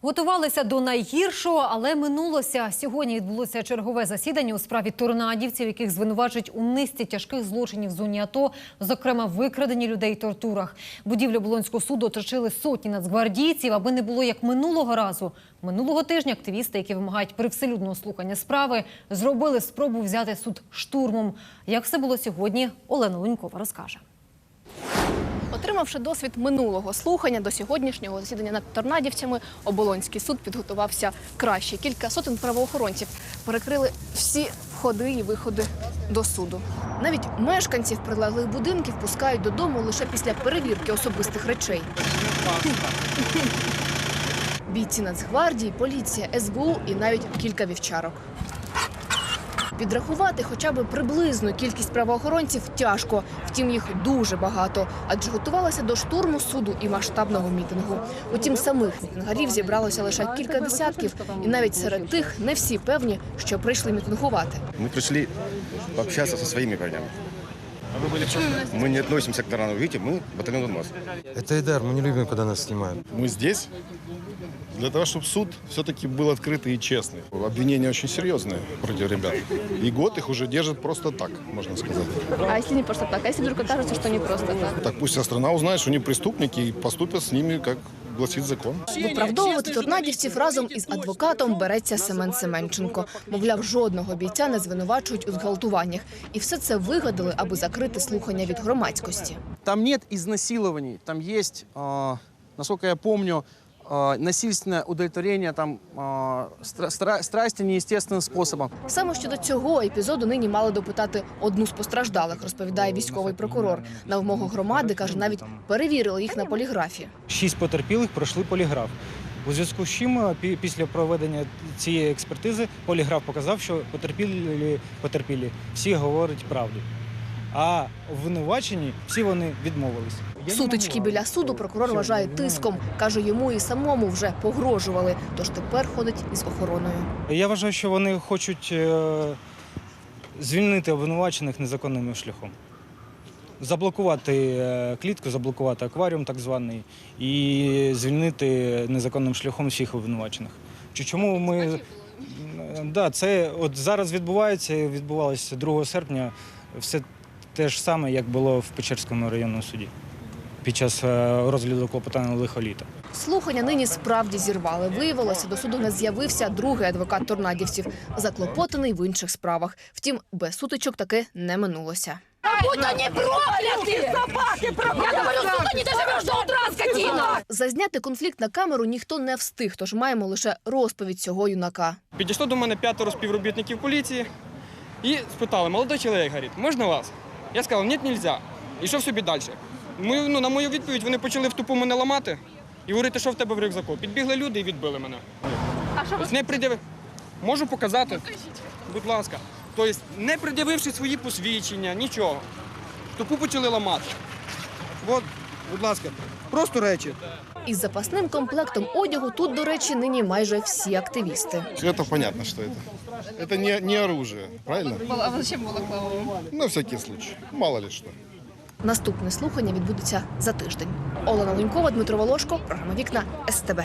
Готувалися до найгіршого, але минулося. Сьогодні відбулося чергове засідання у справі торнадівців, яких звинувачують у низці тяжких злочинів в зоні АТО, зокрема викрадені людей тортурах. Будівлю Болонського суду оточили сотні нацгвардійців, аби не було як минулого разу. Минулого тижня активісти, які вимагають привселюдного слухання справи, зробили спробу взяти суд штурмом. Як все було сьогодні, Олена Лунькова розкаже. Отримавши досвід минулого слухання до сьогоднішнього засідання над торнадівцями, оболонський суд підготувався краще. Кілька сотень правоохоронців перекрили всі входи і виходи до суду. Навіть мешканців прилеглих будинків пускають додому лише після перевірки особистих речей. Бійці Нацгвардії, поліція, СБУ і навіть кілька вівчарок. Підрахувати хоча б приблизну кількість правоохоронців тяжко, втім їх дуже багато, адже готувалася до штурму суду і масштабного мітингу. Утім, самих мітингарів зібралося лише кілька десятків, і навіть серед тих не всі певні, що прийшли мітингувати. Ми прийшли пообщаться зі своїми парнями. Мы не относимся к тарану. Видите, мы батальон Донбасс. Это Эйдар, мы не любим, когда нас снимают. Мы здесь для того, чтобы суд все-таки был открытый и честный. Обвинения очень серьезные против ребят. И год их уже держат просто так, можно сказать. А якщо не просто так, а якщо вдруг окажеться, що не просто так? Так пусть вся страна узнает, что они преступники и поступят с ними, как гласит закон. Виправдовувати торнадівців разом із адвокатом береться Семен Семенченко. Мовляв, жодного бійця не звинувачують у зґвалтуваннях. І все це вигадали, аби закрити слухання від громадськості. Там нет изнасилований, там есть, а, насколько я помню, а, насильственное удовлетворение там стра- стра- страсти неестественным способом. Саме щодо цього епізоду нині мали допитати одну з постраждалих, розповідає військовий прокурор. На вимогу громади каже, навіть перевірили їх на поліграфі. Шість потерпілих пройшли поліграф. У зв'язку з чим пі- після проведення цієї експертизи поліграф показав, що потерпілі, потерпілі всі говорять правду. А обвинувачені всі вони відмовились. Сутички біля суду прокурор вважає тиском. Каже, йому і самому вже погрожували, тож тепер ходить із охороною. Я вважаю, що вони хочуть е, звільнити обвинувачених незаконним шляхом. Заблокувати е, клітку, заблокувати акваріум так званий і звільнити незаконним шляхом всіх обвинувачених. Чи чому ми. Е, Да, це от зараз відбувається, відбувалося 2 серпня. Все те ж саме, як було в Печерському районному суді під час е, розгляду клопотання лихоліта. Слухання нині справді зірвали. Виявилося, до суду не з'явився другий адвокат торнадівців, заклопотаний в інших справах. Втім, без сутичок таки не минулося. Будь они прокляты! Собаки прокляты! Я говорю, сука, не доживешь до утра, скотина! Зазняти конфлікт на камеру ніхто не встиг, тож маємо лише розповідь цього юнака. Підійшло до мене п'ятеро співробітників поліції і спитали, молодий чоловік, говорить, можна вас? Я сказав, ні, нельзя. І йшов собі далі. Ми, ну, на мою відповідь вони почали в тупу мене ламати і говорити, що в тебе в рюкзаку. Підбігли люди і відбили мене. А що не придяви... Можу показати. Будь ласка. Тобто, не придививши свої посвідчення, нічого. Тупу почали ламати. От, будь ласка, просто речі. Із запасним комплектом одягу тут, до речі, нині майже всі активісти. Это понятно, что это. Это не, не оружие, правильно? А зачем было На всякий случай. Мало ли что. Наступне слухання відбудеться за тиждень. Олена Лунькова, Дмитро Волошко, програма Вікна СТБ.